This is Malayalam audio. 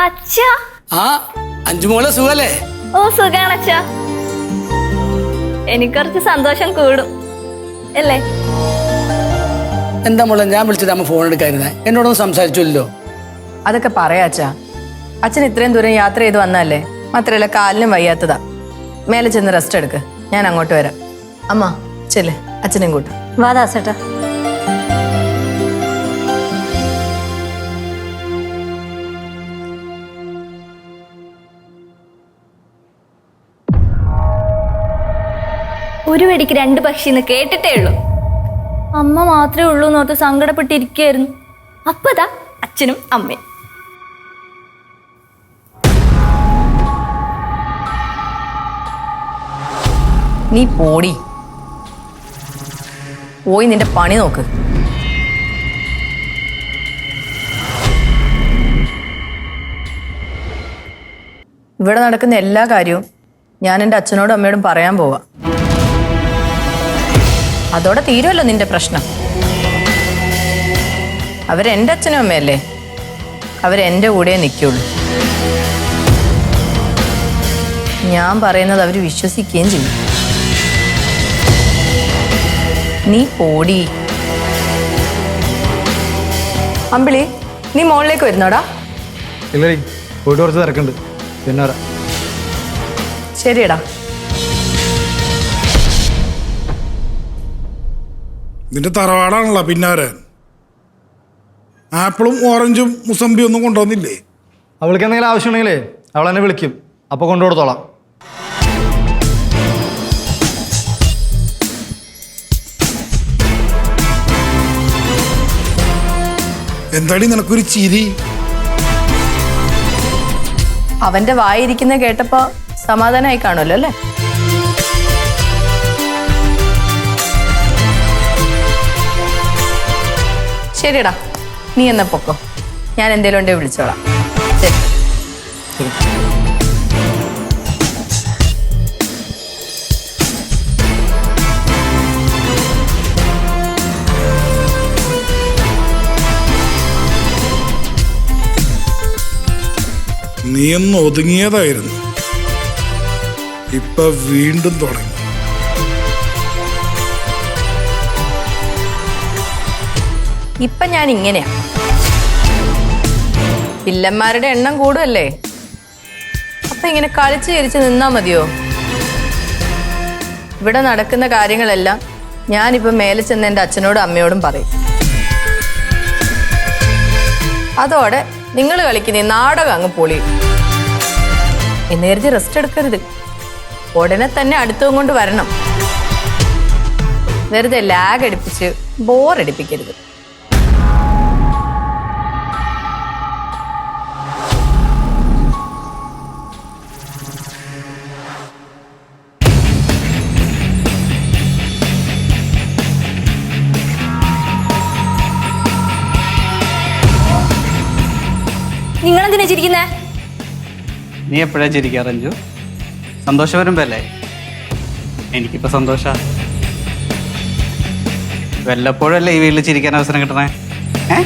അച്ഛാ. ആ അഞ്ചുമോളെ സുഖല്ലേ? ഓ സുഖാണ് അച്ഛാ. എനിക്ക് കുറച്ച് സന്തോഷം കൂടും. അല്ലേ? എന്താ മോളെ ഞാൻ വിളിച്ചിട്ട് അമ്മ ഫോൺ എടുക്കായിരുന്നേ. എന്നോടൊന്നും സംസാരിച്ചില്ലല്ലോ. അതൊക്കെ പറയാ അച്ഛാ. അച്ഛൻ ഇത്രയും ദൂരം യാത്ര ചെയ്ത് വന്നല്ലേ മാത്രല്ല കാലിനും വയ്യാത്തതാ. മേലെ ചെന്ന് റെസ്റ്റ് എടുക്ക്. ഞാൻ അങ്ങോട്ട് വരാം. അമ്മ ചെല്ലേ. അച്ഛനെയും കൂട്ടും. വാ ദാസേട്ടാ. ഒരു വെടിക്ക് രണ്ട് പക്ഷി എന്ന് കേട്ടിട്ടേ ഉള്ളൂ. അമ്മ മാത്രമേ ഉള്ളൂ എന്നോർത്ത് സങ്കടപ്പെട്ടിരിക്കുകയായിരുന്നു. അപ്പതാ അച്ഛനും അമ്മയും. നീ പോടി. പോയി നിന്റെ പണി നോക്ക്. ഇവിടെ നടക്കുന്ന എല്ലാ കാര്യവും ഞാൻ എന്റെ അച്ഛനോടും അമ്മയോടും പറയാൻ പോവാ. അതോടെ തീരുമല്ലോ നിന്റെ പ്രശ്നം. അവരെന്റെ അച്ഛനും അമ്മയല്ലേ? അവരെന്റെ കൂടെ നിൽക്കുള്ളൂ. ഞാൻ പറയുന്നത് അവർ വിശ്വസിക്കുകയും ചെയ്യും. നീ പോടി. അമ്പിളി നീ മോളിലേക്ക് വരുന്നോടാ? ഇല്ലേ പോയിട്ട് കുറച്ച് തിരക്കുണ്ട്. പിന്നെ ശരിയടാ. നിന്റെ തറവാടാണല്ലോ പിന്നാരെ. ആപ്പിളും ഓറഞ്ചും മുസംബി ഒന്നും കൊണ്ടുവന്നില്ലേ? അവൾക്ക് എന്തെങ്കിലും ആവശ്യമുണ്ടെങ്കിലേ അവൾ എന്നെ വിളിക്കും. അപ്പോൾ കൊണ്ടു കൊടുത്തോളാം. എന്താടി നിനക്കൊരു ചിരി? അവന്റെ വായിരിക്കുന്ന കേട്ടപ്പോ സമാധാനമായി കാണുമല്ലോ അല്ലേ? ശരിയടാ നീ എന്നാ പൊക്കോ. ഞാൻ എന്തേലും ഉണ്ടെങ്കിൽ വിളിച്ചോളാം. ശരി. നീ ഒന്ന് ഒതുങ്ങിയതായിരുന്നു. ഇപ്പൊ വീണ്ടും തുടങ്ങി. ഇപ്പൊ ഞാൻ ഇങ്ങനെയാ പില്ലന്മാരുടെ എണ്ണം കൂടുമല്ലേ അപ്പൊ ഇങ്ങനെ കളിച്ചു ചിരിച്ച് നിന്നാ മതിയോ? ഇവിടെ നടക്കുന്ന കാര്യങ്ങളെല്ലാം ഞാനിപ്പോ മേലെ ചെന്ന് എന്റെ അച്ഛനോടും അമ്മയോടും പറയും. അതോടെ നിങ്ങൾ കളിക്കുന്ന ഈ നാടകം അങ്ങ് പൊളി. കരുതി റെസ്റ്റ് എടുക്കരുത്. ഉടനെ തന്നെ അടുത്തും കൊണ്ട് വരണം. വെറുതെ ലാഗ് അടിപ്പിച്ച് ബോറടിപ്പിക്കരുത് നിങ്ങളെന്തിനാ ചിരിക്കുന്നേ? നീ എപ്പോഴാ ചിരിക്കാ റഞ്ജു? സന്തോഷം വരുമ്പോ അല്ലേ എനിക്കിപ്പോ സന്തോഷ. വല്ലപ്പോഴല്ലേ ഈ വീട്ടിൽ ചിരിക്കാൻ അവസരം കിട്ടണേ? ഏ?